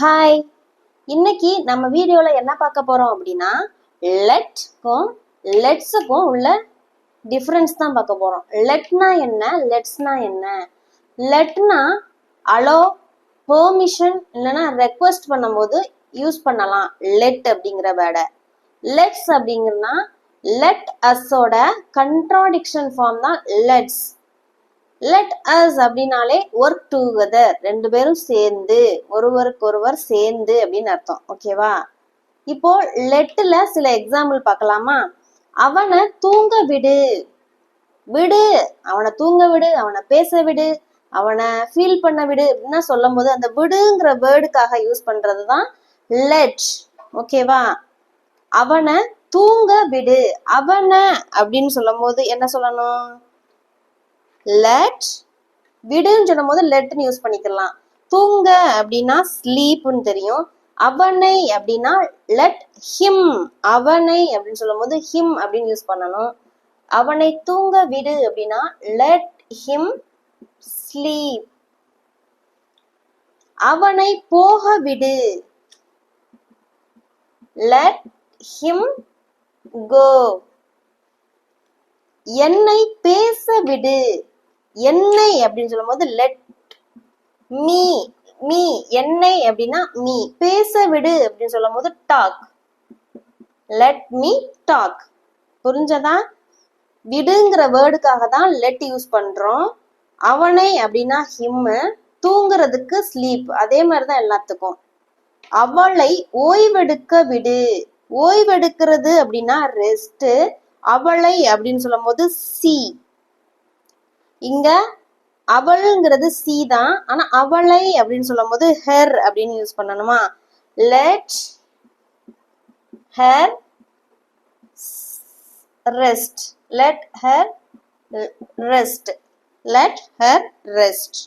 Hi இன்னைக்கு நம்ம வீடியோல என்ன பார்க்க போறோம் அப்படின்னா லெட்க்கும் லெட்ஸுக்கும் உள்ள டிஃப்ரென்ஸ் தான் பார்க்க போறோம். லெட்னா என்ன? லெட்ஸ்னா என்ன? லெட்னா அலோ பெர்மிஷன் இல்லைன்னா ரெக்வஸ்ட் பண்ணும்போது யூஸ் பண்ணலாம். லெட் அப்படிங்கிற வேர்டை லெட்ஸ் அப்படிங்கிறனா லெட் அஸோட கண்ட்ராடிக்ஷன் ஃபார்ம் தான் லெட்ஸ் லெட் அஸ் அப்படின்னாலே ஒர்க் டுகெதர் ரெண்டு பேரும் சேர்ந்து ஒருவருக்கு ஒருவர் சேர்ந்து அப்படின்னு அர்த்தம். ஓகேவா இப்போ லெட்டில் சில எக்ஸாம்பிள் பார்க்கலாமா? அவனை தூங்க விடு. விடு. அவனை தூங்க விடு. அவனை பேச விடு. அவனை ஃபீல் பண்ண விடு. அப்படின்னா சொல்லும் போது அந்த விடுங்கிற வேர்டுக்காக யூஸ் பண்றது தான் லெட் ஓகேவா அவனை தூங்க விடு. அவனை அப்படின்னு சொல்லும் போது என்ன சொல்லணும்? லெட் விடுன்னு சொல்லும் போது லெட்னு யூஸ் பண்ணிக்கலாம். தூங்க அப்படின்னா ஸ்லீப்னு தெரியும். அவனை அப்படின்னா லெட் ஹிம் அவனை அப்படின்னு சொல்லும் போது ஹிம் அப்படின்னு யூஸ் பண்ணணும். அவனை தூங்க விடு அப்படின்னா லெட் ஹிம் ஸ்லீப் அவனை போக விடு. லெட் ஹிம் கோ என்னை பேச விடு. என்னை அப்படின்னு சொல்லும்போது லெட் மீ மீ என்னை அப்படின்னா மீ பேச விடு அப்படின்னு சொல்லும் போது டாக் லெட் மீ டாக் புரிஞ்சதா? விடுங்கிற வேர்டுக்காக தான் லெட் யூஸ் பண்றோம். அவனை அப்படின்னா ஹிம்மு தூங்குறதுக்கு ஸ்லீப் அதே மாதிரி தான் எல்லாத்துக்கும். அவளை ஓய்வெடுக்க விடு. ஓய்வெடுக்கிறது அப்படின்னா ரெஸ்ட் அவளை அப்படின்னு சொல்லும் போது சி இங்க அவள்ங்கிறது சி தான். ஆனா அவளை அப்படின்னு சொல்லும் போது ஹெர் அப்படின்னு யூஸ் பண்ணணுமா? Let her rest let her rest let her rest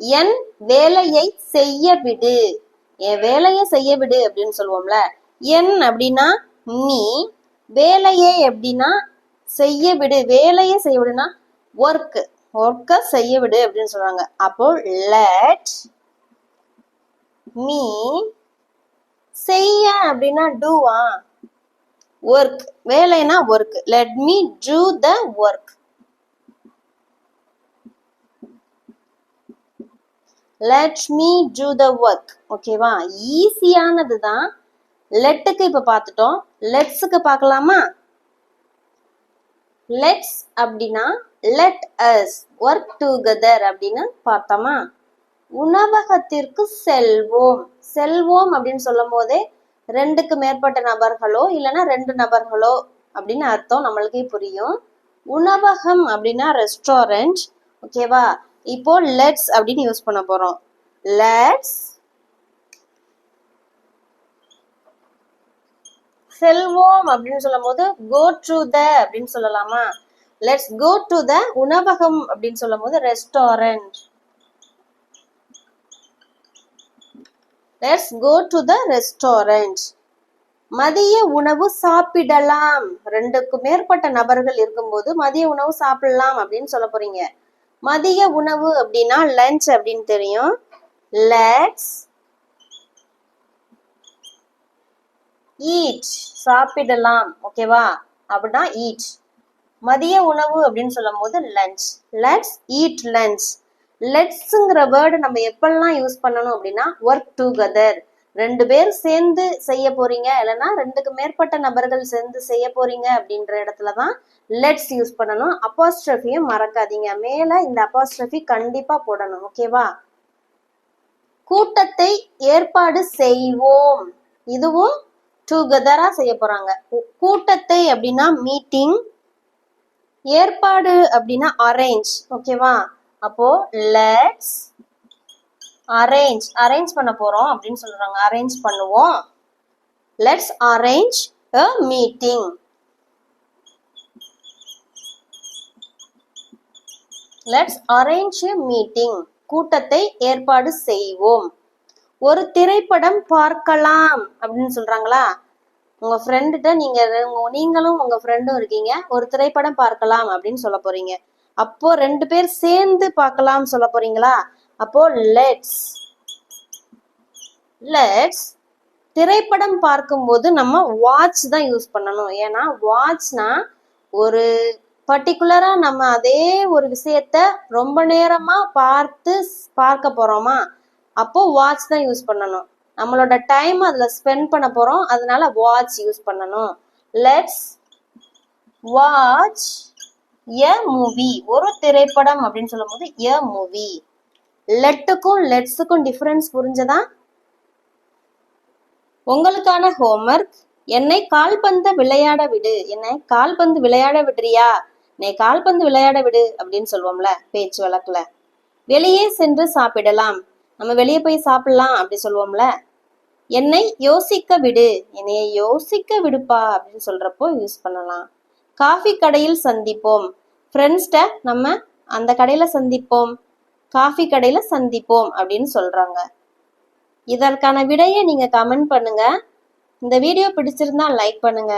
என் வேலையை செய்ய விடு. என் வேலையை செய்ய விடு அப்படின்னு சொல்லுவோம்ல. என் அப்படின்னா நீ. வேலையை எப்படின்னா செய்ய விடு வேலையை செய்ய விடுனா ஒர்க் ஒர்க்கை செய்ய விடு அப்படின்னு சொல்றாங்க. அப்போ லெட் மீ செய்ய அப்படின்னா டூவா work வேலைனா work let me do the work let me do the work ஓகேவா ஈஸியானது தான் லெட்டுக்கு இப்ப பார்த்துட்டோம். லெட்ஸுக்கு பார்க்கலாமா? லெட்ஸ் அப்படின்னா லெட் அஸ் ஒர்க் டுகெதர் அப்படின்னு பார்த்தோமா? உணவகத்திற்கு செல்வோம். செல்வோம் அப்படின்னு சொல்லும் போதே ரெண்டுக்கு மேற்பட்ட நபர்களோ இல்லைன்னா ரெண்டு நபர்களோ அப்படின்னு அர்த்தம் நம்மளுக்கே புரியும். உணவகம் அப்படின்னா ரெஸ்டாரண்ட் ஓகேவா இப்போ லெட்ஸ் அப்படின்னு யூஸ் பண்ண போறோம். லெட்ஸ் செல்வோம் அப்படின்னு சொல்லும் போது கோ டு த அப்படின்னு சொல்லலாமா? லெட்ஸ் கோ டு த உணவகம் அப்படின்னு சொல்லும் போது restaurant let's go to the restaurant மதிய உணவு சாப்பிடலாம். ரெண்டுக்கு மேற்பட்ட நபர்கள் இருக்கும்போது மதிய உணவு சாப்பிடலாம் அப்படின்னு சொல்ல போறீங்க. மதிய உணவு அப்படின்னா லஞ்ச் அப்படின்னு தெரியும். லெட்ஸ் ஈட் சாப்பிடலாம் ஓகேவா அப்படின்னா ஈட் மதிய உணவு அப்படின்னு சொல்லும் போது லஞ்ச் லெட்ஸ் ஈட் லஞ்ச் லெட்ஸுங்கிற வேர்டு நம்ம எப்பெல்லாம் யூஸ் பண்ணணும் அப்படின்னா ஒர்க் டுகெதர் ரெண்டு பேர் சேர்ந்து செய்ய போறீங்க இல்லைன்னா ரெண்டுக்கு மேற்பட்ட நபர்கள் சேர்ந்து செய்ய போறீங்க அப்படின்ற இடத்துல தான் லெட்ஸ் யூஸ் பண்ணணும். அப்பாஸ்ட்ரஃபியும் மறக்காதீங்க. மேல இந்த அப்பாஸ்ட்ரஃபி கண்டிப்பா போடணும் ஓகேவா கூட்டத்தை ஏற்பாடு செய்வோம். இதுவும் டுகெதரா செய்ய போறாங்க. கூட்டத்தை அப்படின்னா மீட்டிங் ஏற்பாடு அப்படின்னா அரேஞ்ச் ஓகேவா அப்போ லெட்ஸ் அரேஞ்ச் அரேஞ்ச் பண்ண போறோம் அப்படின்னு சொல்றாங்க. அரேஞ்ச் பண்ணுவோம். Let's arrange a meeting let's arrange meeting கூட்டத்தை ஏற்பாடு செய்வோம். ஒரு திரைப்படம் பார்க்கலாம் அப்படின்னு சொல்றாங்களா? உங்க ஃப்ரெண்டுகிட்ட நீங்க நீங்களும் உங்க ஃப்ரெண்டும் இருக்கீங்க. ஒரு திரைப்படம் பார்க்கலாம் அப்படின்னு சொல்ல போறீங்க. அப்போ ரெண்டு பேர் சேர்ந்து பார்க்கலாம் சொல்ல போறீங்களா? அப்போ லெட்ஸ் லெட்ஸ் திரைப்படம் பார்க்கும்போது நம்ம வாட்ச் தான் யூஸ் பண்ணணும். ஏன்னா வாட்ச்னா ஒரு பர்டிகுலரா நம்ம அதே ஒரு விஷயத்த ரொம்ப நேரமா பார்த்து பார்க்க போறோமா? அப்போ வாட்ச் தான் யூஸ் பண்ணணும். நம்மளோட டைம் அதுல ஸ்பெண்ட் பண்ண போறோம். அதனால வாட்ச் யூஸ் பண்ணணும். லெட்ஸ் வாட்ச் எ மூவி ஒரு திரைப்படம் அப்படின்னு சொல்லும்போது எ மூவி லெட்டுக்கும் லெட்ஸுக்கும் டிஃபரன்ஸ் புரிஞ்சதா? உங்களுக்கான ஹோம்ஒர்க் என்னை கால்பந்து விளையாட விடு. என்னை கால்பந்து விளையாட விடுறியா? என்னை கால்பந்து விளையாட விடு அப்படின்னு சொல்லுவோம்ல பேச்சு வழக்குல. வெளியே சென்று சாப்பிடலாம். நம்ம வெளியே போய் சாப்பிடலாம் அப்படி சொல்லுவோம்ல. என்னை யோசிக்க விடு என்னைய யோசிக்க விடுப்பா அப்படின்னு சொல்றப்போ யூஸ் பண்ணலாம். காஃபி கடையில் சந்திப்போம். ஃப்ரெண்ட்ஸ்ட நம்ம அந்த கடையில சந்திப்போம். காஃபி கடையில சந்திப்போம் அப்படின்னு சொல்றாங்க. இதற்கான விடையை நீங்க கமெண்ட் பண்ணுங்க. இந்த வீடியோ பிடிச்சிருந்தா லைக் பண்ணுங்க.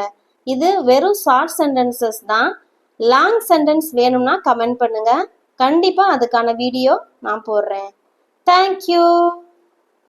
இது வெறும் ஷார்ட் சென்டென்சஸ் தான். லாங் சென்டென்ஸ் வேணும்னா கமெண்ட் பண்ணுங்க. கண்டிப்பா அதுக்கான வீடியோ நான் போடுறேன். thank you.